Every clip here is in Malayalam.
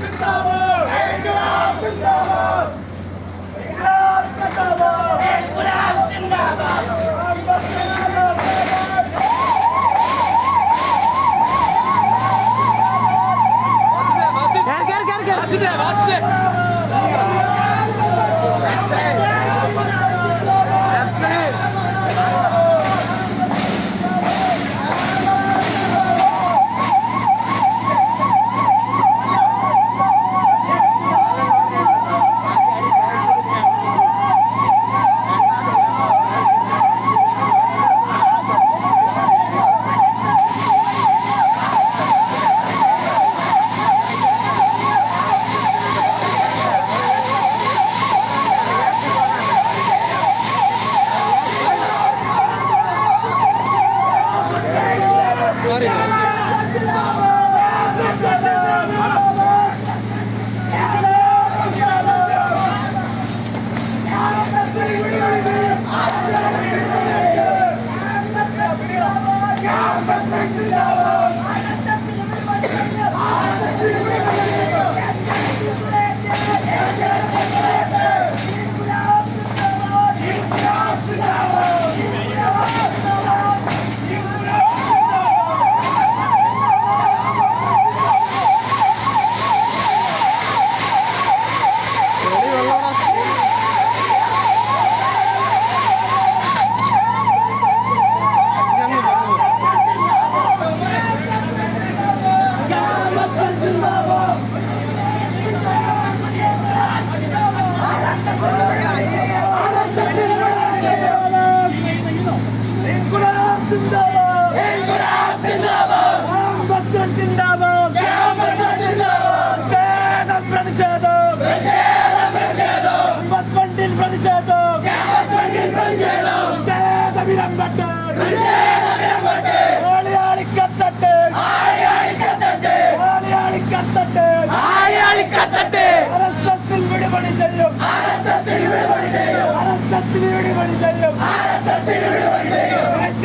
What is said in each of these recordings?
Gel gel gel gel. Hadi de hadi de. 그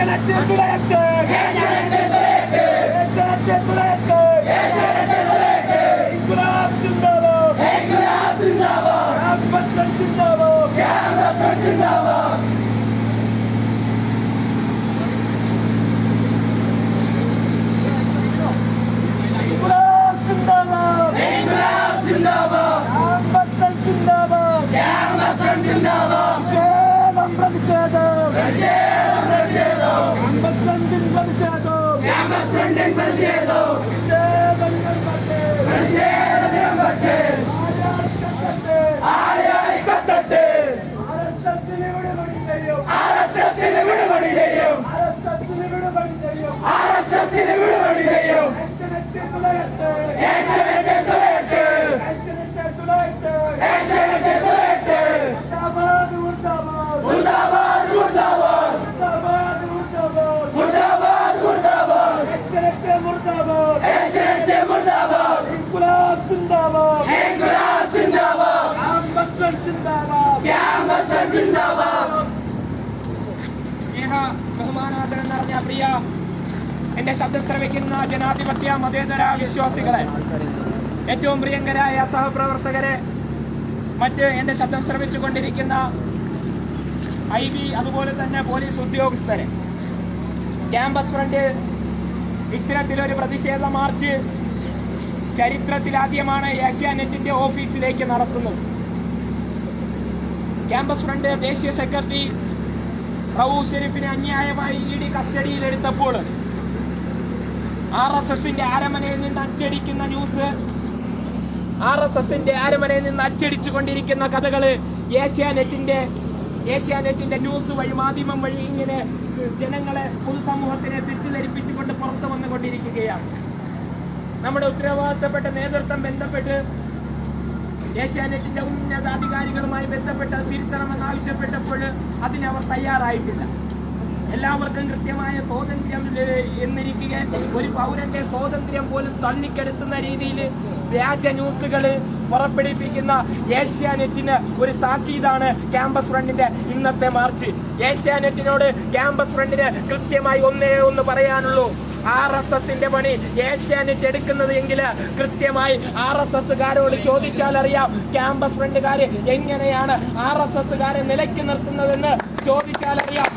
Asianet തുലയത്ത് Asianet തുലയത്ത് ഇൻകുലാബ് സിന്ദാബാദ് ക്യാമ്പസ് സിന്ദാബാദ് ഇൻകുലാബ് സിന്ദാബാദ് ക്യാമ്പസ് സിന്ദാബാദ് പ്രതിഷേധം. പ്രതിഷേധം. പ്രതിഷേധം പ്രതിഷേധം ആർഎസ്എസിന് വിടുപണി ചെയ്യും സ്നേഹ ബഹുമാനാദരം നിറഞ്ഞ പ്രിയ എന്റെ ശബ്ദം ശ്രമിക്കുന്ന ജനാധിപത്യ മതേതര വിശ്വാസികളെ ഏറ്റവും പ്രിയങ്കരായ സഹപ്രവർത്തകരെ മറ്റ് എന്റെ ശബ്ദം ശ്രമിച്ചു കൊണ്ടിരിക്കുന്ന ഐ ബി അതുപോലെ തന്നെ പോലീസ് ഉദ്യോഗസ്ഥരെ. ക്യാമ്പസ് ഫ്രണ്ട് ഇത്തരത്തിലൊരു പ്രതിഷേധ മാർച്ച് ചരിത്രത്തിലാദ്യമാണ് ഏഷ്യാനെറ്റിന്റെ ഓഫീസിലേക്ക് നടത്തുന്നത്. ക്യാമ്പസ് ഫ്രണ്ട് ദേശീയ സെക്രട്ടറി റവു ഷെരീഫിനെ അന്യായമായി ഇ ഡി കസ്റ്റഡിയിലെടുത്തപ്പോൾ ആർ എസ് എസിന്റെ ആരമനയിൽ നിന്ന് അച്ചടിക്കുന്ന ന്യൂസ് ആർ എസ് എസിന്റെ ആരമനയിൽ നിന്ന് അച്ചടിച്ചു കൊണ്ടിരിക്കുന്ന കഥകൾ ഏഷ്യാനെറ്റിന്റെ ഏഷ്യാനെറ്റിന്റെ ന്യൂസ് വഴി മാധ്യമം വഴി ഇങ്ങനെ ജനങ്ങളെ പൊതുസമൂഹത്തിനെ തെറ്റിദ്ധരിപ്പിച്ചുകൊണ്ട് പുറത്തു വന്നുകൊണ്ടിരിക്കുകയാണ്. നമ്മുടെ ഉത്തരവാദിത്തപ്പെട്ട നേതൃത്വം ബന്ധപ്പെട്ട് ഏഷ്യാനെറ്റിന്റെ ഉന്നതാധികാരികളുമായി ബന്ധപ്പെട്ട് തിരുത്തണമെന്ന് ആവശ്യപ്പെട്ടപ്പോൾ അതിന് അവർ തയ്യാറായിട്ടില്ല. എല്ലാവർക്കും കൃത്യമായ സ്വാതന്ത്ര്യം എന്നിരിക്കുക ഒരു പൗരന്റെ സ്വാതന്ത്ര്യം പോലും തള്ളിക്കെടുത്തുന്ന രീതിയിൽ വ്യാജ ന്യൂസുകൾ പുറപ്പെടുവിപ്പിക്കുന്ന ഏഷ്യാനെറ്റിന് ഒരു താക്കീതാണ് ക്യാമ്പസ് ഫ്രണ്ടിന്റെ ഇന്നത്തെ മാർച്ച്. ഏഷ്യാനെറ്റിനോട് ക്യാമ്പസ് ഫ്രണ്ടിന് കൃത്യമായി ഒന്നേ ഒന്ന് പറയാനുള്ളൂ. ആർ എസ് എസിന്റെ പണി ഏഷ്യാനെറ്റ് എടുക്കുന്നത് എങ്കിൽ കൃത്യമായി ആർ എസ് എസ്സുകാരോട് ചോദിച്ചാൽ അറിയാം ക്യാമ്പസ് ഫ്രണ്ടുകാര് എങ്ങനെയാണ് ആർ എസ് എസ്സുകാരെ നിലയ്ക്ക് നിർത്തുന്നതെന്ന് ചോദിച്ചാൽ അറിയാം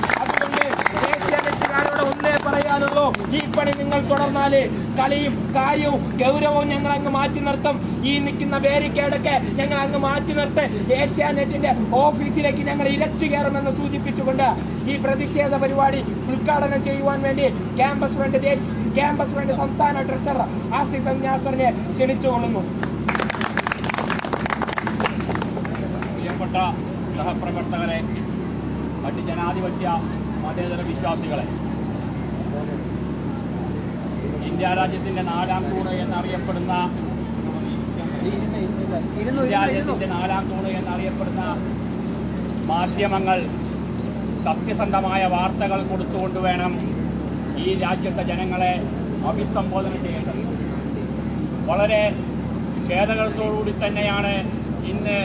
പറയാനുള്ളൂ ഈ പണി നിങ്ങൾ തുടർന്നാൽ കളിയും കാര്യവും ഗൗരവവും ഞങ്ങൾ അങ്ങ് മാറ്റി നിർത്തും. ഈ നിൽക്കുന്ന ബാരിക്കേഡൊക്കെ ഞങ്ങൾ അങ്ങ് മാറ്റി നിർത്ത്. ഏഷ്യാനെറ്റിന്റെ ഓഫീസിലേക്ക് ഞങ്ങൾ ഇരച്ചു കയറുമെന്ന് സൂചിപ്പിച്ചുകൊണ്ട് ഈ പ്രതിഷേധ പരിപാടി ഉദ്ഘാടനം ചെയ്യുവാൻ വേണ്ടി ക്യാമ്പസ് ദേശ് ക്യാമ്പസ് ഫ്രണ്ട് സംസ്ഥാന ട്രഷറർ ആസിഫ് എം നാസറിനെ ക്ഷണിച്ചുകൊള്ളുന്നു. പ്രിയപ്പെട്ട സഹപ്രവർത്തകരെ മറ്റ് ജനാധിപത്യ മതേതര വിശ്വാസികളെ ഇന്ത്യ രാജ്യത്തിന്റെ നാലാം തൂണ് എന്നറിയപ്പെടുന്ന വിദ്യാരാജ്യത്തിന്റെ നാലാം തൂണ് എന്നറിയപ്പെടുന്ന മാധ്യമങ്ങൾ സത്യസന്ധമായ വാർത്തകൾ കൊടുത്തുകൊണ്ട് വേണം ഈ രാജ്യത്തെ ജനങ്ങളെ അഭിസംബോധന ചെയ്യേണ്ടത്. വളരെ ഖേദകത്തോടുകൂടി തന്നെയാണ് ഇന്ന്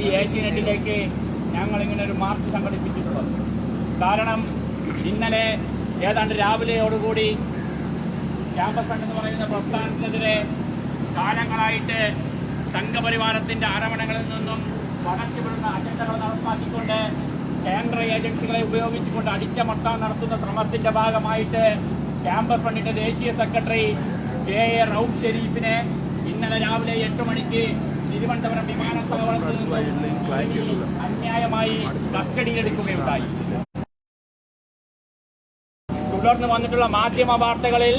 ഈ ഏഷ്യനെറ്റിലേക്ക് ഞങ്ങളിങ്ങനെ ഒരു മാർച്ച് സംഘടിപ്പിച്ചിട്ടുള്ളത്. കാരണം ഇന്നലെ ഏതാണ്ട് രാവിലെയോടുകൂടി ക്യാമ്പസ് ഫണ്ട് എന്ന് പറയുന്ന പ്രസ്ഥാനത്തിനെതിരെ കാലങ്ങളായിട്ട് സംഘപരിവാരത്തിന്റെ ആരമണങ്ങളിൽ നിന്നും വളർച്ചപ്പെടുന്ന അജണ്ടകൾ നടപ്പാക്കിക്കൊണ്ട് കേന്ദ്ര ഏജൻസികളെ ഉപയോഗിച്ചുകൊണ്ട് അടിച്ചമർത്താൻ നടത്തുന്ന ശ്രമത്തിന്റെ ഭാഗമായിട്ട് ക്യാമ്പസ് ഫണ്ടിന്റെ ദേശീയ സെക്രട്ടറി കെ എ റൌഫ് ഷെരീഫിനെ ഇന്നലെ രാവിലെ എട്ട് മണിക്ക് തിരുവനന്തപുരം വിമാനത്താവളത്തിൽ നിന്നും അന്യായമായി കസ്റ്റഡിയിലെടുക്കുകയുണ്ടായി തുടർന്ന് വന്നിട്ടുള്ള മാധ്യമ വാർത്തകളിൽ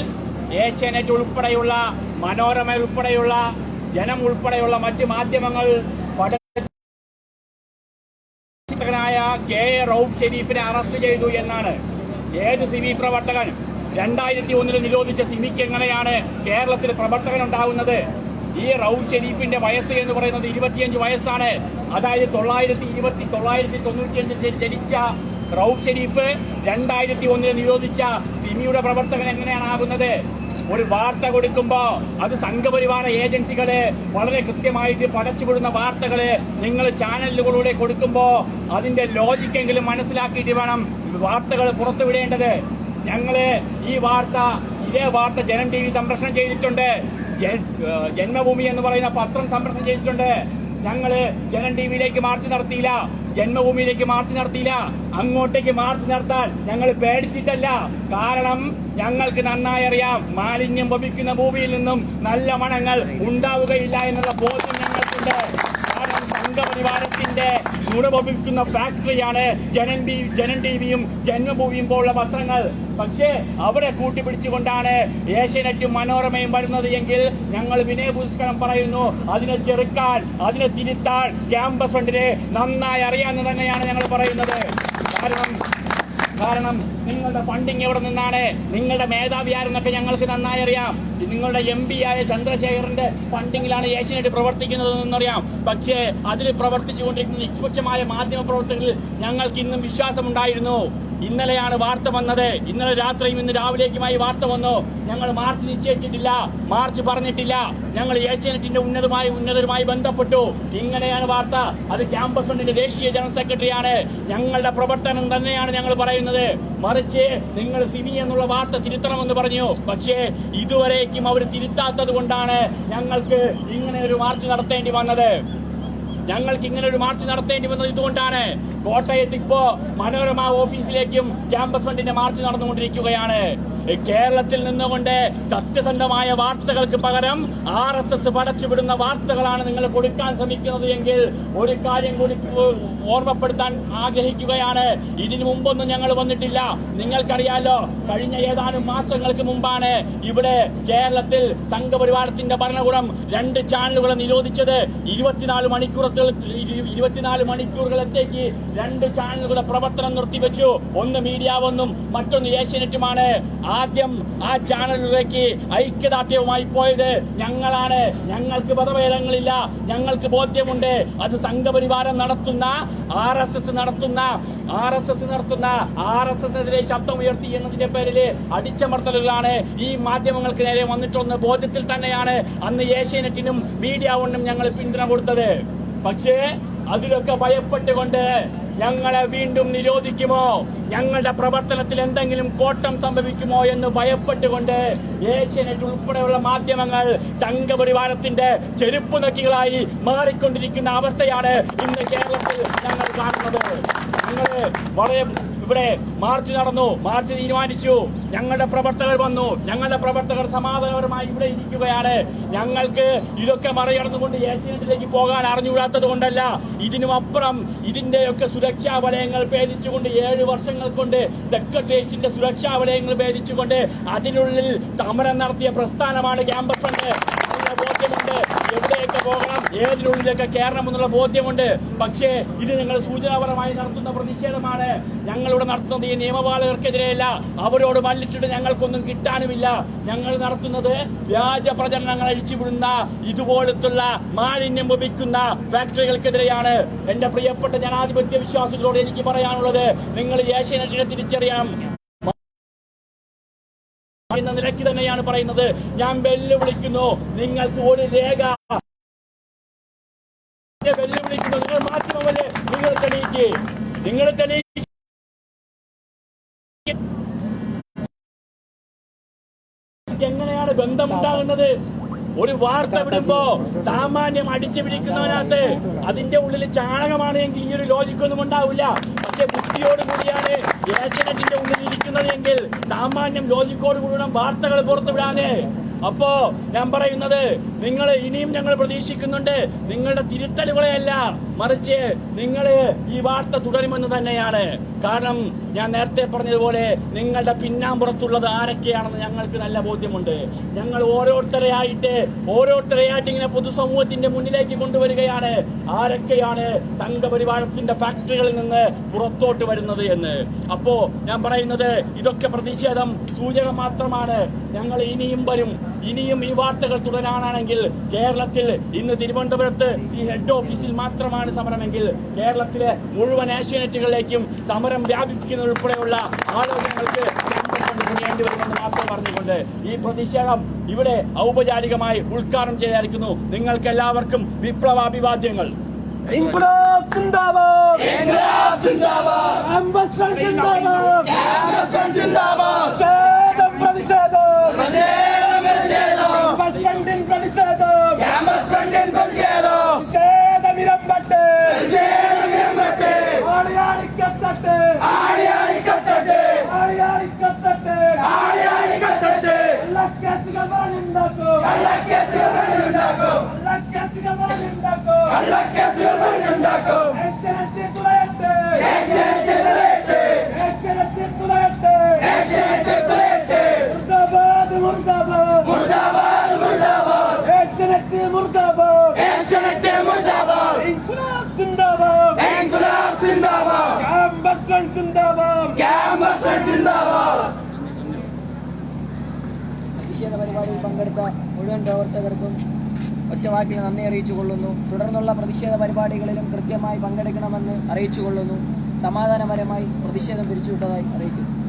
ഏഷ്യാനെറ്റ് ഉൾപ്പെടെയുള്ള മനോരമ ഉൾപ്പെടെയുള്ള ജനം ഉൾപ്പെടെയുള്ള മറ്റ് മാധ്യമങ്ങൾ പ്രവർത്തകനായ കെ എ റൌഫ് ഷെരീഫിനെ അറസ്റ്റ് ചെയ്തു എന്നാണ്. ഏത് സിമി പ്രവർത്തകൻ? രണ്ടായിരത്തി ഒന്നിൽ നിരോധിച്ച സിമിക്ക് എങ്ങനെയാണ് കേരളത്തിൽ പ്രവർത്തകൻ ഉണ്ടാകുന്നത് ഈ റൌഫ് ഷെരീഫിന്റെ വയസ്സ് എന്ന് പറയുന്നത് ഇരുപത്തിയഞ്ച് വയസ്സാണ്. അതായത് തൊള്ളായിരത്തി ഇരുപത്തി തൊള്ളായിരത്തി തൊണ്ണൂറ്റിയഞ്ചിൽ ജനിച്ച റൌഫ് ഷെരീഫ് രണ്ടായിരത്തി ഒന്നിൽ നിരോധിച്ച സിമിയുടെ പ്രവർത്തകൻ എങ്ങനെയാണ് ആകുന്നത്? ഒരു വാർത്ത കൊടുക്കുമ്പോൾ അത് സംഘപരിവാര ഏജൻസികളെ വളരെ കൃത്യമായിട്ട് പടച്ചുവിടുന്ന വാർത്തകൾ നിങ്ങൾ ചാനലുകളിലൂടെ കൊടുക്കുമ്പോൾ അതിന്റെ ലോജിക്കെങ്കിലും മനസ്സിലാക്കിയിട്ട് വേണം വാർത്തകൾ പുറത്തുവിടേണ്ടത് ഞങ്ങൾ ഈ വാർത്ത ഇതേ വാർത്ത ജനം ടി വി സംപ്രേഷണം ചെയ്തിട്ടുണ്ട്. ജന്മഭൂമി എന്ന് പറയുന്ന പത്രം സംപ്രേഷണം ചെയ്തിട്ടുണ്ട്. ഞങ്ങൾ ജനം ടി വിയിലേക്ക് മാർച്ച് നടത്തിയില്ല. ജന്മഭൂമിയിലേക്ക് മാർച്ച് നടത്തിയില്ല. അങ്ങോട്ടേക്ക് മാർച്ച് നടത്താൻ ഞങ്ങൾ പേടിച്ചിട്ടല്ല. കാരണം ഞങ്ങൾക്ക് നന്നായി അറിയാം മാലിന്യം വമിക്കുന്ന ഭൂമിയിൽ നിന്നും നല്ല മണങ്ങൾ ഉണ്ടാവുകയില്ല എന്നുള്ള ബോധ്യം ഞങ്ങൾക്കുണ്ട്. കാരണം സംഘപരിവാരത്തിന്റെ ഗുണഭവിക്കുന്ന ഫാക്ടറിയാണ് ജനൻ ബി ജനൻ ടിവിയും ജന്മഭൂമിയും പോലുള്ള പത്രങ്ങൾ. പക്ഷേ അവരെ കൂട്ടിപ്പിടിച്ചുകൊണ്ടാണ് ഏഷ്യനെറ്റും മനോരമയും വരുന്നത് എങ്കിൽ ഞങ്ങൾ വിനയപുരസ്കരം പറയുന്നു. അതിനെ ചെറുക്കാൻ അതിനെ തിരുത്താൻ ക്യാമ്പസ് ഫണ്ടിനെ നന്നായി അറിയാമെന്ന് തന്നെയാണ് ഞങ്ങൾ പറയുന്നത്. കാരണം കാരണം നിങ്ങളുടെ ഫണ്ടിങ് എവിടെ നിന്നാണ്? നിങ്ങളുടെ മേധാവി ആരെന്നൊക്കെ ഞങ്ങൾക്ക് നന്നായി അറിയാം. നിങ്ങളുടെ എം പി ആയ ചന്ദ്രശേഖറിന്റെ ഫണ്ടിങ്ങിലാണ് ഏഷ്യനെറ്റ് പ്രവർത്തിക്കുന്നത് എന്നറിയാം പക്ഷേ അതിൽ പ്രവർത്തിച്ചുകൊണ്ടിരിക്കുന്ന നിഷ്പക്ഷമായ മാധ്യമ പ്രവർത്തകരിൽ ഞങ്ങൾക്ക് ഇന്നും വിശ്വാസമുണ്ടായിരുന്നു. ഇന്നലെയാണ് വാർത്ത വന്നത്. ഇന്നലെ രാത്രിയും ഇന്ന് രാവിലേക്കുമായി വാർത്ത വന്നു. ഞങ്ങൾ മാർച്ച് നിശ്ചയിച്ചിട്ടില്ല മാർച്ച് പറഞ്ഞിട്ടില്ല. ഞങ്ങൾ ഏഷ്യാനെറ്റിന്റെ ഉന്നതമായി ഉന്നതരുമായി ബന്ധപ്പെട്ടു. ഇങ്ങനെയാണ് വാർത്ത. അത് ക്യാമ്പസ് ഫണ്ടിന്റെ ദേശീയ ജനറൽ സെക്രട്ടറിയാണ്. ഞങ്ങളുടെ പ്രവർത്തനം തന്നെയാണ് ഞങ്ങൾ പറയുന്നത്. മറിച്ച് നിങ്ങൾ സിമി എന്നുള്ള വാർത്ത തിരുത്തണമെന്ന് പറഞ്ഞു. പക്ഷേ ഇതുവരേക്കും അവർ തിരുത്താത്തത് കൊണ്ടാണ് ഞങ്ങൾക്ക് ഇങ്ങനെ ഒരു മാർച്ച് നടത്തേണ്ടി വന്നത്. ഞങ്ങൾക്ക് ഇങ്ങനെ ഒരു മാർച്ച് നടത്തേണ്ടി വന്നത് ഇതുകൊണ്ടാണ്. കോട്ടയത്ത് ഇപ്പോ മനോരമ ഓഫീസിലേക്കും ക്യാമ്പസ് ഫണ്ടിന്റെ മാർച്ച് നടന്നുകൊണ്ടിരിക്കുകയാണ്. കേരളത്തിൽ നിന്നുകൊണ്ട് സത്യസന്ധമായ വാർത്തകൾക്ക് പകരം ആർ എസ് എസ് പടച്ചുവിടുന്ന വാർത്തകളാണ് നിങ്ങൾ കൊടുക്കാൻ ശ്രമിക്കുന്നത് എങ്കിൽ ഒരു കാര്യം കൂടി ഓർമ്മപ്പെടുത്താൻ ആഗ്രഹിക്കുകയാണ്. ഇതിനു മുമ്പൊന്നും ഞങ്ങൾ വന്നിട്ടില്ല. നിങ്ങൾക്കറിയാലോ കഴിഞ്ഞ ഏതാനും മാസങ്ങൾക്ക് മുമ്പാണ് ഇവിടെ കേരളത്തിൽ സംഘപരിവാരത്തിന്റെ ഭരണകൂടം രണ്ട് ചാനലുകളെ നിരോധിച്ചത്. ഇരുപത്തിനാല് മണിക്കൂറത്തിൽ ഇരുപത്തിനാല് മണിക്കൂറുകളത്തേക്ക് രണ്ട് ചാനലുകളുടെ പ്രവർത്തനം നിർത്തിവെച്ചു. ഒന്ന് മീഡിയ ഒന്നും മറ്റൊന്ന് ഏഷ്യനെറ്റുമാണ്. ആദ്യം ആ ചാനലിലേക്ക് ഐക്യദാർഢ്യവുമായി പോയത് ഞങ്ങളാണ്. ഞങ്ങൾക്ക് മതഭേദങ്ങളില്ല ഞങ്ങൾക്ക് ബോധ്യമുണ്ട്. അത് സംഘപരിവാരം നടത്തുന്ന ആർ എസ് എസ് നടത്തുന്ന ആർ എസ് എസ് നടത്തുന്ന ആർ എസ് എസിനെതിരെ ശബ്ദം ഉയർത്തി എന്നതിന്റെ പേരിൽ അടിച്ചമർത്തലുകളാണ്. ഈ മാധ്യമങ്ങൾക്ക് നേരെ വന്നിട്ടുള്ള ബോധ്യത്തിൽ തന്നെയാണ് അന്ന് ഏഷ്യാനെറ്റിനും മീഡിയ ഒന്നും ഞങ്ങൾ പിന്തുണ കൊടുത്തത്. പക്ഷേ അതിലൊക്കെ ഭയപ്പെട്ടുകൊണ്ട് ഞങ്ങളെ വീണ്ടും നിരോധിക്കുമോ? ഞങ്ങളുടെ പ്രവർത്തനത്തിൽ എന്തെങ്കിലും കോട്ടം സംഭവിക്കുമോ എന്ന് ഭയപ്പെട്ടുകൊണ്ട് ഏഷ്യനെറ്റ് ഉൾപ്പെടെയുള്ള മാധ്യമങ്ങൾ സംഘപരിവാരത്തിന്റെ ചെരുപ്പ് നക്കികളായി മാറിക്കൊണ്ടിരിക്കുന്ന അവസ്ഥയാണ് ഇന്ന് കേരളത്തിൽ ഞങ്ങൾ കാണുന്നത്. ഞങ്ങൾ വളരെ ഇവിടെ മാർച്ച് നടന്നു. മാർച്ച് തീരുമാനിച്ചു. ഞങ്ങളുടെ പ്രവർത്തകർ വന്നു. ഞങ്ങളുടെ പ്രവർത്തകർ സമാധാനപരമായി ഇവിടെ ഇരിക്കുകയാണ്. ഞങ്ങൾക്ക് ഇതൊക്കെ മറികടന്നുകൊണ്ട് ഏഷ്യനെറ്റിലേക്ക് പോകാൻ അറിഞ്ഞുകൂടാത്തത് കൊണ്ടല്ല. ഇതിനുമപ്പുറം ഇതിന്റെയൊക്കെ സുരക്ഷാ വലയങ്ങൾ ഭേദിച്ചുകൊണ്ട് ഏഴ് വർഷങ്ങൾ കൊണ്ട് സെക്രട്ടേറിയറ്റിന്റെ സുരക്ഷാ വലയങ്ങൾ ഭേദിച്ചുകൊണ്ട് അതിനുള്ളിൽ സമരം നടത്തിയ പ്രസ്ഥാനമാണ് ക്യാമ്പസ് ബോധ്യമുണ്ട് എവിടെയൊക്കെ പോകണം. ഏതിനുള്ളിലൊക്കെ കയറണം എന്നുള്ള ബോധ്യമുണ്ട്. പക്ഷേ ഇത് ഞങ്ങൾ സൂചനാപരമായി നടത്തുന്ന പ്രതിഷേധമാണ്. ഞങ്ങളിവിടെ നടത്തുന്നത് ഈ നിയമപാലകർക്കെതിരെയല്ല. അവരോട് മല്ലിട്ടിട്ട് ഞങ്ങൾക്കൊന്നും കിട്ടാനുമില്ല. ഞങ്ങൾ നടത്തുന്നത് വ്യാജ പ്രചരണങ്ങൾ അഴിച്ചുവിടുന്ന ഇതുപോലത്തുള്ള മാലിന്യം വമിക്കുന്ന ഫാക്ടറികൾക്കെതിരെയാണ്. എന്റെ പ്രിയപ്പെട്ട ജനാധിപത്യ വിശ്വാസികളോട് എനിക്ക് പറയാനുള്ളത്. നിങ്ങൾ ഏഷ്യനെ തിരിച്ചറിയണം. എന്ന നിലയ്ക്ക് തന്നെയാണ് പറയുന്നത്. ഞാൻ വെല്ലുവിളിക്കുന്നു നിങ്ങൾക്ക് ഒരു രേഖ എങ്ങനെയാണ് ബന്ധമുണ്ടാകുന്നത്? ഒരു വാർത്ത വിടുമ്പോ സാമാന്യം അടിച്ചു പിടിക്കുന്നവനകത്ത് അതിന്റെ ഉള്ളിൽ ചാണകമാണ് എങ്കിൽ ഈ ഒരു ലോജിക്കൊന്നും ഉണ്ടാവില്ല. പക്ഷെ ബുദ്ധിയോടുകൂടിയാണ് ഏഷ്യനെറ്റിന്റെ ഉള്ളിൽ ഇരിക്കുന്നത് എങ്കിൽ സാമാന്യം ലോജിക്കോട് കൂടി വാർത്തകൾ പുറത്തുവിടാന്. അപ്പോ ഞാൻ പറയുന്നത് നിങ്ങൾ ഇനിയും ഞങ്ങൾ പ്രതീക്ഷിക്കുന്നുണ്ട്. നിങ്ങളുടെ തിരുത്തലുകളെയല്ല മറിച്ച് നിങ്ങൾ ഈ വാർത്ത തുടരുമെന്ന് തന്നെയാണ്. കാരണം ഞാൻ നേരത്തെ പറഞ്ഞതുപോലെ നിങ്ങളുടെ പിന്നാമ്പുറത്തുള്ളത് ആരൊക്കെയാണെന്ന് ഞങ്ങൾക്ക് നല്ല ബോധ്യമുണ്ട്. ഞങ്ങൾ ഓരോരുത്തരെയായിട്ട് ഓരോരുത്തരെയായിട്ട് ഇങ്ങനെ പൊതുസമൂഹത്തിന്റെ മുന്നിലേക്ക് കൊണ്ടുവരികയാണ്. ആരൊക്കെയാണ് സംഘപരിവാരത്തിന്റെ ഫാക്ടറികളിൽ നിന്ന് പുറത്തോട്ട് വരുന്നത് എന്ന്. അപ്പോ ഞാൻ പറയുന്നത് ഇതൊക്കെ പ്രതിഷേധം സൂചന മാത്രമാണ്. ഞങ്ങൾ ഇനിയും വരും. ഇനിയും ഈ വാർത്തകൾ തുടരാനാണെങ്കിൽ കേരളത്തിൽ ഇന്ന് തിരുവനന്തപുരത്ത് ഈ ഹെഡ് ഓഫീസിൽ മാത്രമാണ് സമരമെങ്കിൽ കേരളത്തിലെ മുഴുവൻ ഏഷ്യാനെറ്റുകളിലേക്കും സമരം വ്യാപിപ്പിക്കുന്നതുൾപ്പെടെയുള്ള ആലോചനകൾക്ക് കേന്ദ്രം കൊണ്ട് തുനിയേണ്ടി വരുമെന്ന് മാത്രം പറഞ്ഞുകൊണ്ട് ഈ പ്രതിഷേധം ഇവിടെ ഔപചാരികമായി ഉദ്ഘാടനം ചെയ്തായിരിക്കുന്നു നിങ്ങൾക്ക് എല്ലാവർക്കും വിപ്ലവാഭിവാദ്യങ്ങൾ പ്രതിഷേധം. മുർദാബാദ്. മുർദാബാദ് മുർദാബാദ്. മുർദാബാദ് ഏഷ്യാനെറ്റ് മുർദാബാദ്. ഏഷ്യാനെറ്റ് മുർദാബാദ്. ഇൻകുലാബ് സിന്ദാബാദ്. ഇൻക്ലാബ് സിന്ദാബാദ്. ക്യാമ്പസ് വൺ സിന്ദാബാദ്. ക്യാമ്പസ് സിന്ദാബാദ്. പ്രതിഷേധ പരിപാടിയിൽ പങ്കെടുത്ത മുഴുവൻ പ്രവർത്തകർക്കും ഒറ്റവാക്കിൽ നന്ദി അറിയിച്ചു കൊള്ളുന്നു തുടർന്നുള്ള പ്രതിഷേധ പരിപാടികളിലും കൃത്യമായി പങ്കെടുക്കണമെന്ന് അറിയിച്ചു കൊള്ളുന്നു സമാധാനപരമായി പ്രതിഷേധം പിരിച്ചുവിട്ടതായി അറിയിക്കുന്നു.